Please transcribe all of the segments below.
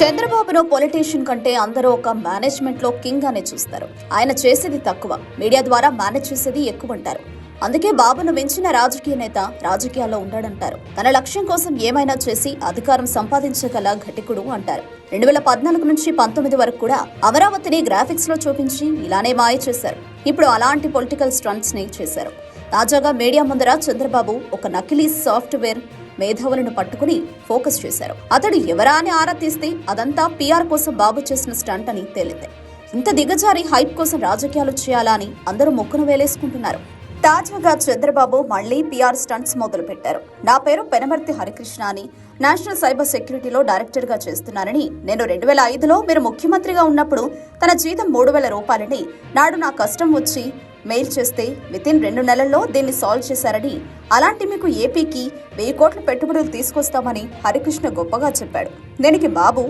చంద్రబాబును పొలిటీషియన్ కంటే అందరూ ఒక మేనేజ్మెంట్లో కింగ్ అనే చూస్తారు. ఆయన చేసేది తక్కువ. మీడియా ద్వారా మేనేజ్ చేసేది ఎక్కువ అంటారు అందుకే బాబును మించిన రాజకీయ నేత రాజకీయాల్లో ఉండడంటారు. తన లక్ష్యం కోసం ఏమైనా చేసి అధికారం సంపాదించగల ఘటికుడు అంటారు. రెండు వేల పద్నాలుగు నుంచి పంతొమ్మిది వరకు కూడా అమరావతిని గ్రాఫిక్స్లో చూపించి ఇలానే మాయ చేశారు. ఇప్పుడు అలాంటి పొలిటికల్ స్టంట్స్ని చేశారు. తాజాగా మీడియా ముందర చంద్రబాబు ఒక నకిలీ సాఫ్ట్వేర్ మేధావులను పట్టుకుని ఫోకస్ చేశారు. అతడు ఎవరా అని ఆరా తీస్తే అదంతా పీఆర్ కోసం బాబు చేసిన స్టంట్ అని తేలింది. ఇంత దిగజారి హైప్ కోసం రాజకీయాలు చేయాలా అని అందరూ మొక్కును వేలేసుకుంటున్నారు. తాజాగా చంద్రబాబు మళ్ళీ పీఆర్ స్టంట్స్ మొదలు పెట్టారు నా పేరు పెనమర్తి హరికృష్ణ అని నేషనల్ సైబర్ సెక్యూరిటీలో డైరెక్టర్గా చేస్తున్నానని నేను రెండు వేల ఐదులో మీరు ముఖ్యమంత్రిగా ఉన్నప్పుడు తన జీతం మూడు వేల రూపాయలని నాడు నా కష్టం వచ్చి మెయిల్ చేస్తే వితిన్ రెండు నెలల్లో దీన్ని సాల్వ్ చేశారని. అలాంటి మీకు ఏపీకి వెయ్యి కోట్ల పెట్టుబడులు తీసుకొస్తామని హరికృష్ణ గొప్పగా చెప్పాడు. దీనికి బాబు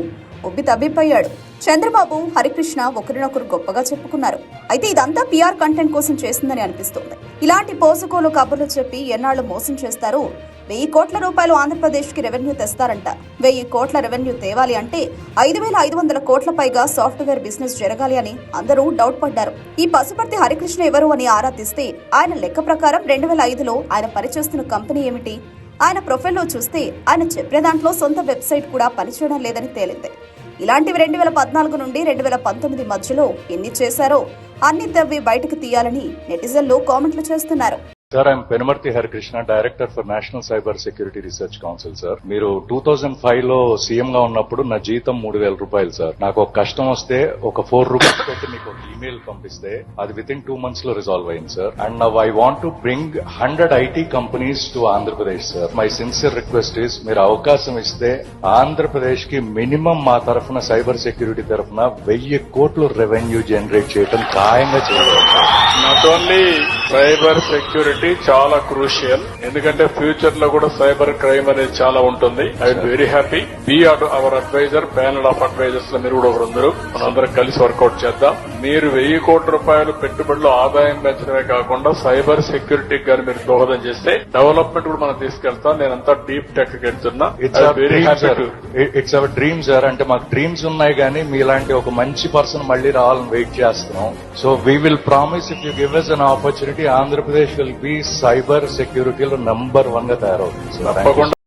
ఉబ్బి తబ్బిపోయాడు చంద్రబాబు హరికృష్ణ ఒకరినొకరు గొప్పగా చెప్పుకున్నారు. అయితే ఇదంతా పిఆర్ కంటెంట్ కోసం చేసిందని అనిపిస్తోంది. ఇలాంటి పోసుకోలు కబుర్లు చెప్పి ఎన్నాళ్ళు మోసం చేస్తారో వెయ్యి కోట్ల రూపాయలు ఆంధ్రప్రదేశ్కి రెవెన్యూ తెస్తారంట. వెయ్యి కోట్ల రెవెన్యూ తేవాలి అంటే ఐదు వేల ఐదు వందల కోట్ల పైగా సాఫ్ట్వేర్ బిజినెస్ జరగాలి అని అందరూ డౌట్ పడ్డారు. ఈ పశుపర్తి హరికృష్ణ ఎవరు అని ఆరా తీస్తే ఆయన లెక్క ప్రకారం రెండు వేల ఐదులో ఆయన పనిచేస్తున్న కంపెనీ ఏమిటి? ఆయన ప్రొఫైల్లో చూస్తే ఆయన చెప్పిన దాంట్లో సొంత వెబ్సైట్ కూడా పనిచేయడం లేదని తేలింది. ఇలాంటివి రెండు వేల పద్నాలుగు నుండి రెండు వేల పంతొమ్మిది మధ్యలో ఎన్ని చేశారో అన్ని తవ్వి బయటకు తీయాలని నెటిజన్లు కామెంట్లు చేస్తున్నారు. Sir I'm Penumarthi Harikrishna director for National Cyber Security Research Council sir. మీరు టూ థౌజండ్ ఫైవ్లో సీఎం గా ఉన్నప్పుడు నా జీతం మూడు వేల రూపాయలు సార్. నాకు ఒక కష్టం వస్తే ఒక ఫోర్ రూపీస్ తోటి మీకు ఒక ఈమెయిల్ పంపిస్తే అది విత్ ఇన్ టూ మంత్స్లో రిజాల్వ్ అయింది sir. And now I want to bring hundred IT companies to Andhra Pradesh sir. My sincere request is మీరు అవకాశం ఇస్తే ఆంధ్రప్రదేశ్కి మినిమం మా తరఫున సైబర్ సెక్యూరిటీ తరఫున వెయ్యి కోట్లు రెవెన్యూ జనరేట్ చేయడం ఖాయంగా చేయగలం sir. Not only cyber security చాలా క్రూషియల్ ఎందుకంటే ఫ్యూచర్లో కూడా సైబర్ క్రైమ్ అనేది చాలా ఉంటుంది. I very happy be our advisor panel of అడ్వైజర్స్లో మీరు కూడా ఒకరు మనందరం కలిసి వర్కౌట్ చేద్దాం. మీరు వెయ్యి కోట్ల రూపాయలు పెట్టుబడులు ఆదాయం పెంచడమే కాకుండా సైబర్ సెక్యూరిటీకి కానీ మీరు దోహదం చేస్తే డెవలప్మెంట్ కూడా మనం తీసుకెళ్తాం. నేనంతా డీప్ టెక్ వెళ్తున్నా. It's our very dream sir అంటే మాకు డ్రీమ్స్ ఉన్నాయి కానీ మీలాంటి ఒక మంచి పర్సన్ మళ్ళీ రావాలని వెయిట్ చేస్తున్నాం. So we will promise if you give us an opportunity Andhra Pradesh will be cyber సెక్యూరిటీలో number వన్గా తయారవుతుంది